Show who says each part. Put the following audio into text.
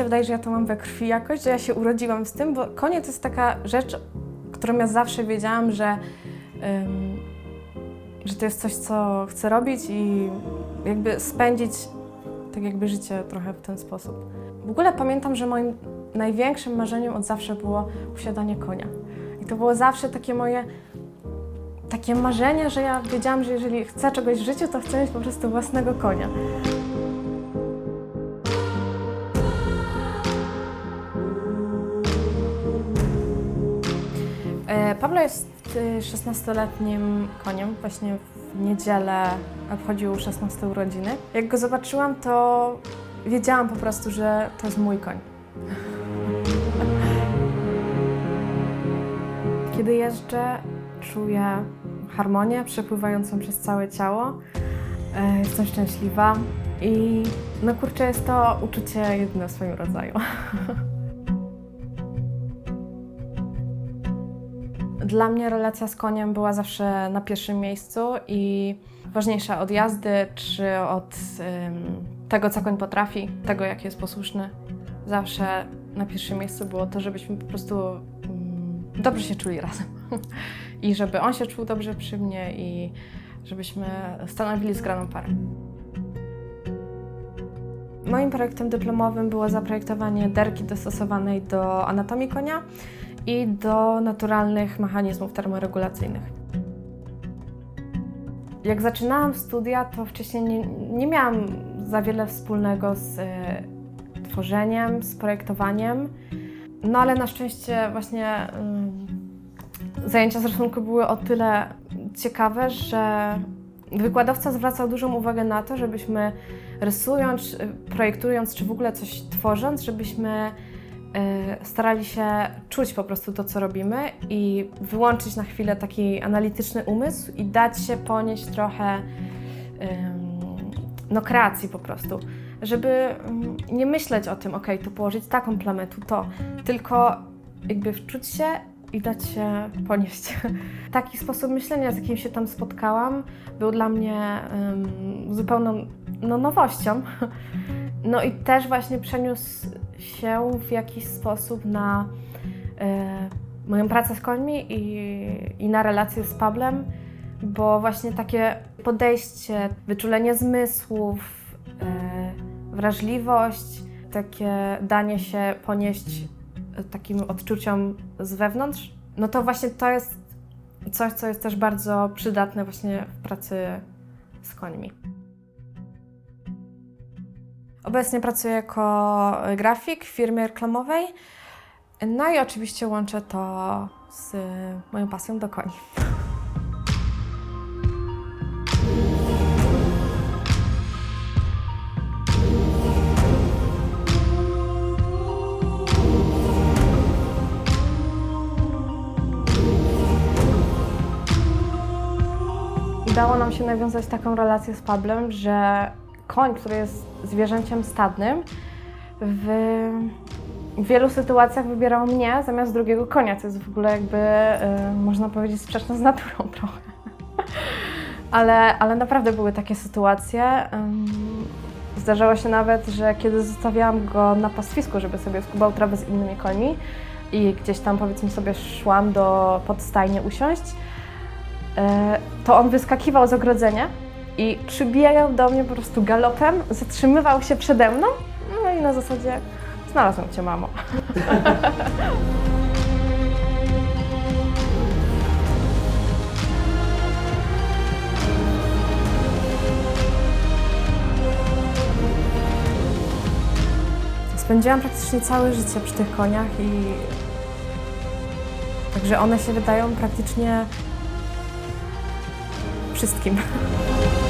Speaker 1: się wydaje, że ja to mam we krwi jakoś, że ja się urodziłam z tym, bo konie to jest taka rzecz, którą ja zawsze wiedziałam, że, że to jest coś, co chcę robić i jakby spędzić tak jakby życie trochę w ten sposób. W ogóle pamiętam, że moim największym marzeniem od zawsze było posiadanie konia. I to było zawsze takie moje takie marzenie, że ja wiedziałam, że jeżeli chcę czegoś w życiu, to chcę mieć po prostu własnego konia. Pablo jest y, 16-letnim koniem. Właśnie w niedzielę obchodził 16 urodziny. Jak go zobaczyłam, to wiedziałam po prostu, że to jest mój koń. Kiedy jeżdżę, czuję harmonię przepływającą przez całe ciało. E, Jestem szczęśliwa i no kurczę, jest to uczucie jedyne w swoim rodzaju. Dla mnie relacja z koniem była zawsze na pierwszym miejscu i ważniejsza od jazdy czy od ym, tego, co koń potrafi, tego, jak jest posłuszny. Zawsze na pierwszym miejscu było to, żebyśmy po prostu ym, dobrze się czuli razem. I żeby on się czuł dobrze przy mnie i żebyśmy stanowili zgraną parę. Moim projektem dyplomowym było zaprojektowanie derki dostosowanej do anatomii konia i do naturalnych mechanizmów termoregulacyjnych. Jak zaczynałam studia, to wcześniej nie, nie miałam za wiele wspólnego z e, tworzeniem, z projektowaniem. No ale na szczęście właśnie ym, zajęcia z rysunku były o tyle ciekawe, że wykładowca zwracał dużą uwagę na to, żebyśmy rysując, y, projektując, czy w ogóle coś tworząc, żebyśmy y, starali się czuć po prostu to, co robimy i wyłączyć na chwilę taki analityczny umysł i dać się ponieść trochę no, kreacji po prostu. Żeby nie myśleć o tym, ok, tu położyć taką plamę, tu to, tylko jakby wczuć się i dać się ponieść. Taki sposób myślenia, z jakim się tam spotkałam, był dla mnie ym, zupełną no, nowością. No i też właśnie przeniósł się w jakiś sposób na e, moją pracę z końmi i, i na relacje z Pablem, bo właśnie takie podejście, wyczulenie zmysłów, e, wrażliwość, takie danie się ponieść takim odczuciom z wewnątrz, no to właśnie to jest coś, co jest też bardzo przydatne właśnie w pracy z końmi. Obecnie pracuję jako grafik w firmie reklamowej. No i oczywiście łączę to z moją pasją do koni. Udało nam się nawiązać taką relację z Pablem, że koń, który jest zwierzęciem stadnym, w wielu sytuacjach wybierał mnie zamiast drugiego konia, co jest w ogóle jakby, y, można powiedzieć, sprzeczne z naturą trochę. ale, ale naprawdę były takie sytuacje. Zdarzało się nawet, że kiedy zostawiałam go na pastwisku, żeby sobie skubał trawę z innymi końmi i gdzieś tam powiedzmy sobie szłam do podstajnie usiąść, e, to on wyskakiwał z ogrodzenia i przybijał do mnie po prostu galopem, zatrzymywał się przede mną, no i na zasadzie znalazłem cię, mamo. Spędziłam praktycznie całe życie przy tych koniach i także one się wydają praktycznie wszystkim.